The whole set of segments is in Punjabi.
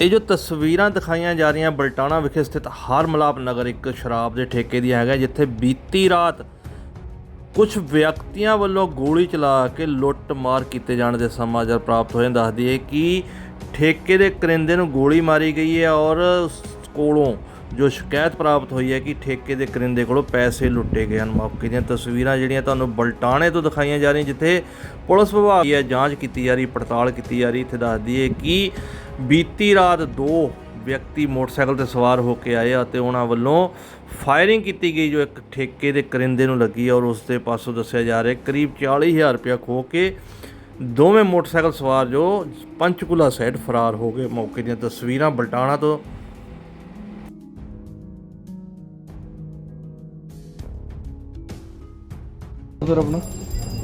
ਇਹ ਜੋ ਤਸਵੀਰਾਂ ਦਿਖਾਈਆਂ ਜਾ ਰਹੀਆਂ ਬਲਟਾਣਾ ਵਿਖੇ ਸਥਿਤ ਹਰ ਮਲਾਪ ਨਗਰ ਇੱਕ ਸ਼ਰਾਬ ਦੇ ਠੇਕੇ ਦੀ ਹੈਗਾ, ਜਿੱਥੇ ਬੀਤੀ ਰਾਤ ਕੁਝ ਵਿਅਕਤੀਆਂ ਵੱਲੋਂ ਗੋਲੀ ਚਲਾ ਕੇ ਲੁੱਟ ਮਾਰ ਕੀਤੇ ਜਾਣ ਦੇ ਸਮਾਚਾਰ ਪ੍ਰਾਪਤ ਹੋਏ। ਦੱਸਦੀ ਹੈ ਕਿ ਠੇਕੇ ਦੇ ਕਰਿੰਦੇ ਨੂੰ ਗੋਲੀ ਮਾਰੀ ਗਈ ਹੈ ਔਰ ਉਸ ਕੋਲੋਂ ਜੋ ਸ਼ਿਕਾਇਤ ਪ੍ਰਾਪਤ ਹੋਈ ਹੈ ਕਿ ਠੇਕੇ ਦੇ ਕਰਿੰਦੇ ਕੋਲੋਂ ਪੈਸੇ ਲੁੱਟੇ ਗਏ ਹਨ। ਮੌਕੇ ਦੀਆਂ ਤਸਵੀਰਾਂ ਜਿਹੜੀਆਂ ਤੁਹਾਨੂੰ ਬਲਟਾਣੇ ਤੋਂ ਦਿਖਾਈਆਂ ਜਾ ਰਹੀਆਂ, ਜਿੱਥੇ ਪੁਲਿਸ ਵਿਭਾਗ ਦੀ ਹੈ ਜਾਂਚ ਕੀਤੀ ਜਾ ਰਹੀ, ਪੜਤਾਲ ਕੀਤੀ ਜਾ ਰਹੀ। ਇੱਥੇ ਦੱਸਦੀ ਹੈ ਕਿ ਬੀਤੀ ਰਾਤ ਦੋ ਵਿਅਕਤੀ ਮੋਟਰਸਾਈਕਲ ਤੇ ਸਵਾਰ ਹੋ ਕੇ ਆਏ ਅਤੇ ਉਹਨਾਂ ਵੱਲੋਂ ਫਾਇਰਿੰਗ ਕੀਤੀ ਗਈ ਜੋ ਇੱਕ ਠੇਕੇ ਦੇ ਕਰਿੰਦੇ ਨੂੰ ਲੱਗੀ ਔਰ ਉਸ ਦੇ ਪਾਸੋਂ ਦੱਸਿਆ ਜਾ ਰਿਹਾ ਕਰੀਬ 40000 ਰੁਪਇਆ ਖੋ ਕੇ ਦੋਵੇਂ ਮੋਟਰਸਾਈਕਲ ਸਵਾਰ ਜੋ ਪੰਚਕੂਲਾ ਸਾਈਡ ਫਰਾਰ ਹੋ ਗਏ। ਮੌਕੇ ਦੀਆਂ ਤਸਵੀਰਾਂ ਬਲਟਾਣਾ ਤੋਂ। ਸਰ ਆਪਣਾ?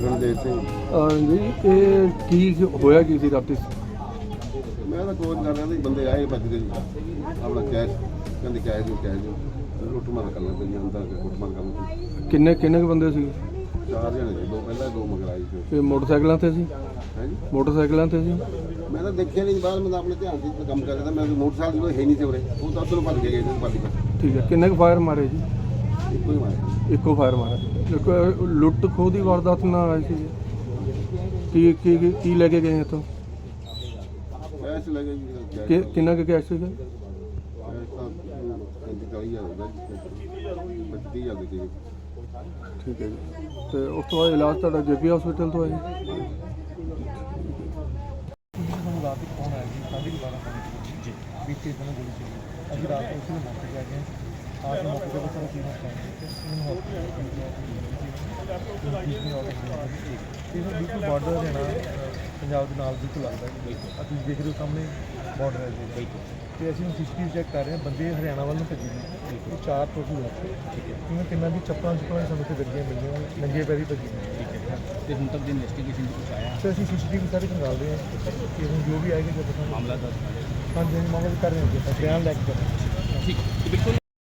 ਰਣਜੀਤ ਸਿੰਘ। ਅਹ ਜੀ ਇਹ ਕੀ ਹੋਇਆ ਕੀ ਸੀ ਰਾਤੀ? ਮੈਂ ਤਾਂ ਕੋਚ ਕਰ ਰਿਹਾ ਸੀ ਬੰਦੇ ਆਏ ਭੱਜ ਗਏ ਜੀ। ਆਪਣਾ ਕੈਸ਼ ਕਹਿੰਦੇ ਕੈਸ਼ ਨੂੰ ਕੈਸ਼ ਨੂੰ ਲੁੱਟ ਮਾਰ ਕਰ ਲੈਂਦੇ ਜੀ ਅੰਦਰ ਕੇ ਲੁੱਟ ਮਾਰ ਕਰਨ ਕਿੰਨੇ ਕਿੰਨੇ ਕੁ ਬੰਦੇ ਸੀ ਚਾਰ ਜਣੇ ਸੀ ਦੋ ਪਹਿਲਾਂ ਦੋ ਮਗਰ ਆਏ ਸੀ। ਇਹ ਮੋਟਰਸਾਈਕਲਾਂ ਤੇ ਸੀ? ਹੈ ਜੀ? ਮੋਟਰਸਾਈਕਲਾਂ ਤੇ ਸੀ? ਮੈਂ ਤਾਂ ਦੇਖਿਆ ਨਹੀਂ ਬਾਅਦ ਮੈਂ ਤਾਂ ਆਪਣੇ ਧਿਆਨ ਸੀ ਕੰਮ ਕਰ ਰਿਹਾ ਮੈਂ ਮੋਟਰਸਾਈਕਲ ਜਦੋਂ ਹੈ ਨਹੀਂ ਸੀ ਉਰੇ। ਉਹ ਤਾਂ ਉੱਧਰੋਂ ਭੱਜ ਗਏ ਨੇ ਭੱਜ ਕੇ ਠੀਕ ਹੈ ਕਿੰਨੇ ਕੁ ਫਾਇਰ ਮਾਰੇ ਜੀ? ਇੱਕੋ ਹੀ ਮਾਰਿਆ ਇੱਕੋ ਫਾਇਰ ਮਾਰਿਆ ਦੇਖੋ ਇਹ ਲੁੱਟ ਖੋਹ ਦੀ ਵਾਰਦਾਤ ਨਾਲ ਆਈ ਸੀ। ਕੀ ਕੀ ਕੀ- ਕੀ ਲੈ ਕੇ ਗਏ ਇੱਥੋਂ? ਕੈਸ਼ ਲੱਗੇ ਜੀ ਕੈਸ਼ ਕਿ ਕਿੰਨਾ ਕੁ ਕੈਸ਼ ਸੀਗਾ ਕੈਸ਼ ਤਾਂ 35 ਹਜ਼ਾਰ ਦਾ ਜੀ 32 ਹਜ਼ਾਰ ਦੇ ਕਰੀਬ ਠੀਕ ਹੈ ਜੀ ਤੇ ਉਸ ਤੋਂ ਬਾਅਦ ਇਲਾਜ ਤੁਹਾਡਾ ਜੇਪੀ ਹਸਪੀਟਲ ਤੋਂ ਹੈ ਜੀ ਸਾਨੂੰ ਰਾਤ ਇੱਕ ਫੋਨ ਆਇਆ ਜੀ ਸਾਢੇ ਕੁ ਬਾਰਾਂ ਵਜੇ ਜੀ ਬੀਤੇ ਦਿਨ ਗੋਲੀ ਚੱਲੀ ਅਸੀਂ ਰਾਤ ਨੂੰ ਉਸੇ ਮੌਕੇ ਤੇ ਆ ਗਏ ਇਹ ਬਿਲਕੁਲ ਬਾਰਡਰ ਹੈ ਨਾ ਪੰਜਾਬ ਦੇ ਨਾਲ ਬਿਲਕੁਲ ਲੱਗਦਾ ਹੈ ਅਸੀਂ ਦੇਖ ਰਹੇ ਹੋ ਸਾਹਮਣੇ ਬਾਰਡਰ ਹੈ ਜੀ ਤੇ ਅਸੀਂ ਹੁਣ ਸੀਸੀਟੀਵੀ ਚੈੱਕ ਕਰ ਰਹੇ ਹਾਂ ਬੰਦੇ ਹਰਿਆਣਾ ਵੱਲ ਨੂੰ ਭੱਜੇ ਨੇ ਚਾਰ ਠੀਕ ਹੈ ਕਿਉਂਕਿ ਚੱਪਲਾਂ ਚੁੱਪਲਾਂ ਸਾਨੂੰ ਤੇ ਗੱਡੀਆਂ ਮਿਲੀਆਂ ਨੰਗੇ ਪੈਰੀ ਭੱਜੀ ਨੇ ਠੀਕ ਹੈ ਤੇ ਹੁਣ ਤੱਕ ਦੀ ਇਨਵੈਸਟੀਗੇਸ਼ਨ ਕੁਝ ਆਇਆ ਤੇ ਅਸੀਂ ਸੀਸੀਟੀਵੀ ਸਾਰੇ ਖੰਗਾਲ ਰਹੇ ਹਾਂ ਕਿ ਹੁਣ ਜੋ ਵੀ ਆਏਗਾ ਜਦੋਂ ਸਾਨੂੰ ਮਾਮਲਾ ਦਰਜ ਹਾਂਜੀ ਹਾਂਜੀ ਮਾਮਲਾ ਕਰ ਰਹੇ ਹਾਂ ਜੀ, ਬਿਆਨ ਲੈ ਕੇ ਕਰ ਰਹੇ ਹਾਂ। ਠੀਕ ਬਿਲਕੁਲ